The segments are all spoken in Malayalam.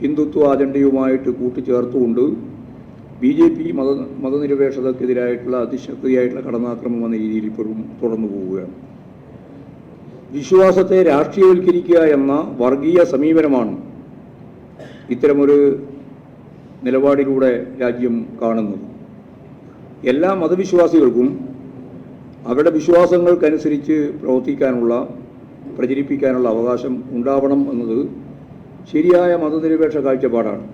ഹിന്ദുത്വ അജണ്ടയുമായിട്ട് കൂട്ടിച്ചേർത്തുകൊണ്ട് ബി ജെ പി മത മതനിരപേക്ഷതക്കെതിരായിട്ടുള്ള അതിശക്തിയായിട്ടുള്ള കടന്നാക്രമം എന്ന രീതിയിൽ ഇപ്പോഴും തുടർന്നു പോവുകയാണ്. വിശ്വാസത്തെ രാഷ്ട്രീയവൽക്കരിക്കുക എന്ന വർഗീയ സമീപനമാണ് ഇത്തരമൊരു നിലപാടിലൂടെ രാജ്യം കാണുന്നത്. എല്ലാ മതവിശ്വാസികൾക്കും അവരുടെ വിശ്വാസങ്ങൾക്കനുസരിച്ച് പ്രവർത്തിക്കാനുള്ള പ്രചരിപ്പിക്കാനുള്ള അവകാശം ഉണ്ടാവണം എന്നത് ശരിയായ മതനിരപേക്ഷ കാഴ്ചപ്പാടാണ്.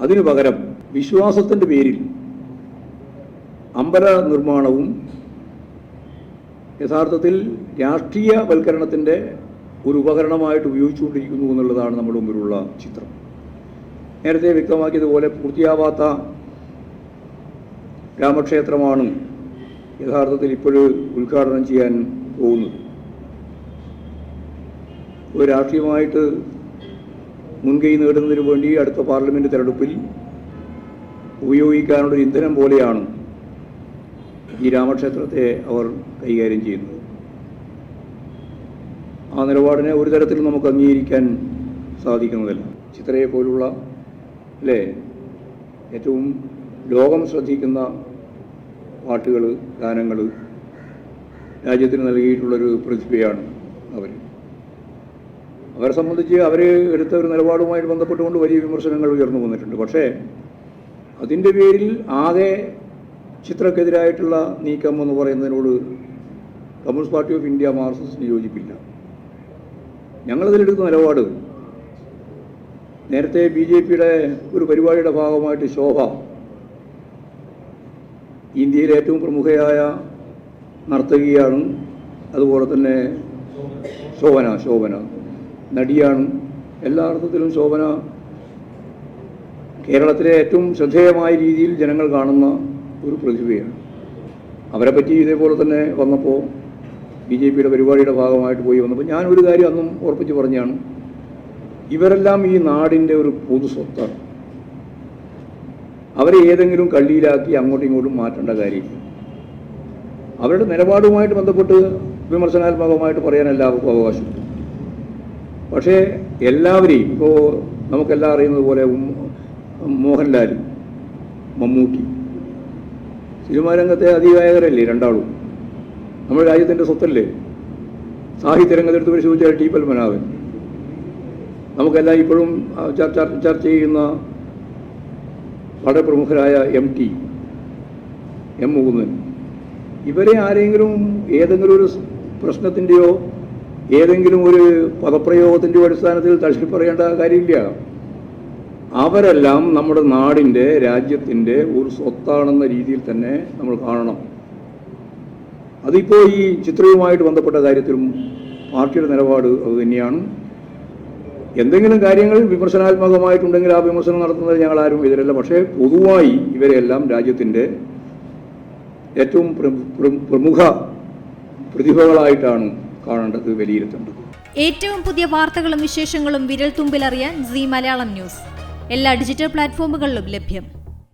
അതിനു പകരം വിശ്വാസത്തിന്റെ പേരിൽ അമ്പല നിർമ്മാണവും യഥാർത്ഥത്തിൽ രാഷ്ട്രീയവൽക്കരണത്തിന്റെ ഒരു ഉപകരണമായിട്ട് ഉപയോഗിച്ചുകൊണ്ടിരിക്കുന്നു എന്നുള്ളതാണ് നമ്മുടെ മുമ്പിലുള്ള ചിത്രം. നേരത്തെ വ്യക്തമാക്കിയതുപോലെ പൂർത്തിയാവാത്ത രാമക്ഷേത്രമാണ് യഥാർത്ഥത്തിൽ ഇപ്പോഴ് ഉദ്ഘാടനം ചെയ്യാൻ പോകുന്നത്. ഒരു രാഷ്ട്രീയമായിട്ട് മുൻകൈ നേടുന്നതിന് വേണ്ടി അടുത്ത പാർലമെന്റ് തെരഞ്ഞെടുപ്പിൽ ഉപയോഗിക്കാനുള്ള ഇന്ധനം പോലെയാണ് ഈ രാമക്ഷേത്രത്തെ അവർ കൈകാര്യം ചെയ്യുന്നത്. ആ നിലപാടിനെ ഒരു തരത്തിലും നമുക്ക് അംഗീകരിക്കാൻ സാധിക്കുന്നതല്ല. ചിത്രയെ പോലുള്ള അല്ലേ? ഏറ്റവും ലോകം ശ്രദ്ധിക്കുന്ന പാട്ടുകൾ ഗാനങ്ങൾ രാജ്യത്തിന് നൽകിയിട്ടുള്ളൊരു പ്രതിഭയാണ് അവർ അവരെ സംബന്ധിച്ച് അവർ എടുത്ത ഒരു നിലപാടുമായിട്ട് ബന്ധപ്പെട്ടുകൊണ്ട് വലിയ വിമർശനങ്ങൾ ഉയർന്നു വന്നിട്ടുണ്ട്. പക്ഷേ അതിന്റെ പേരിൽ ആകെ ചിത്രക്കെതിരായിട്ടുള്ള നീക്കം എന്ന് പറയുന്നതിനോട് കമ്മ്യൂണിസ്റ്റ് പാർട്ടി ഓഫ് ഇന്ത്യ മാർക്സിസ്റ്റിന് യോജിപ്പില്ല. ഞങ്ങളതിലെടുക്കുന്ന നിലപാട് നേരത്തെ ബി ജെ പിയുടെ ഒരു പരിപാടിയുടെ ഭാഗമായിട്ട് ശോഭ ഇന്ത്യയിലെ ഏറ്റവും പ്രമുഖയായ നർത്തകിയാണ്. അതുപോലെ തന്നെ ശോഭന ശോഭന. നടിയാണ്. എല്ലാ അർത്ഥത്തിലും ശോഭന കേരളത്തിലെ ഏറ്റവും ശ്രദ്ധേയമായ രീതിയിൽ ജനങ്ങൾ കാണുന്ന ഒരു പ്രതിഭയാണ്. അവരെ പറ്റി ഇതേപോലെ തന്നെ വന്നപ്പോൾ ബി ജെ പിയുടെ പരിപാടിയുടെ ഭാഗമായിട്ട് പോയി വന്നപ്പോൾ ഞാൻ ഒരു കാര്യം അന്നും ഉറപ്പിച്ച് പറഞ്ഞാണ്. ഇവരെല്ലാം ഈ നാടിന്റെ ഒരു പൊതു സ്വത്താണ്. അവരെ ഏതെങ്കിലും കള്ളിയിലാക്കി അങ്ങോട്ടും ഇങ്ങോട്ടും മാറ്റേണ്ട കാര്യമില്ല. അവരുടെ നിലപാടുമായിട്ട് ബന്ധപ്പെട്ട് വിമർശനാത്മകമായിട്ട് പറയാൻ എല്ലാവർക്കും അവകാശമുണ്ട്. പക്ഷേ എല്ലാവരെയും ഇപ്പോൾ നമുക്കെല്ലാം അറിയുന്നത് പോലെ മോഹൻലാൽ മമ്മൂട്ടി സിനിമാ രംഗത്തെ അതികായകരല്ലേ രണ്ടാളും? നമ്മുടെ രാജ്യത്തിന്റെ സ്വത്തല്ലേ? സാഹിത്യ രംഗത്തെടുത്ത് പരിശോധിച്ചാൽ ടി പത്മനാഭൻ. നമുക്കെല്ലാം ഇപ്പോഴും ചർച്ച ചെയ്യുന്ന വളരെ പ്രമുഖരായ എം ടി എം മുകുന്ദൻ. ഇവരെ ആരെങ്കിലും ഏതെങ്കിലും ഒരു പ്രശ്നത്തിന്റെയോ ഏതെങ്കിലും ഒരു പദപ്രയോഗത്തിന്റെ അടിസ്ഥാനത്തിൽ തള്ളി പറയേണ്ട കാര്യമില്ല. അവരെല്ലാം നമ്മുടെ നാടിന്റെ രാജ്യത്തിന്റെ ഒരു സ്വത്താണെന്ന രീതിയിൽ തന്നെ നമ്മൾ കാണണം. അതിപ്പോൾ ഈ ചിത്രവുമായിട്ട് ബന്ധപ്പെട്ട കാര്യത്തിലും പാർട്ടിയുടെ നിലപാട് അത് തന്നെയാണ്. എന്തെങ്കിലും കാര്യങ്ങൾ വിമർശനാത്മകമായിട്ടുണ്ടെങ്കിൽ ആ വിമർശനം നടത്തുന്നത് ഞങ്ങൾ ആരും എതിരല്ല. പക്ഷേ പൊതുവായി ഇവരെല്ലാം രാജ്യത്തിന്റെ ഏറ്റവും പ്ര- പ്ര- പ്രമുഖ പ്രതിഭകളായിട്ടാണ് കാണേണ്ടത് വിലയിരുത്തേണ്ടത് ഏറ്റവും പുതിയ വാർത്തകളും വിശേഷങ്ങളും വിരൽ തുമ്പിലറിയാൻ സി മലയാളം ന്യൂസ്. എല്ലാ ഡിജിറ്റൽ പ്ലാറ്റ്ഫോമുകളിലും ലഭ്യം.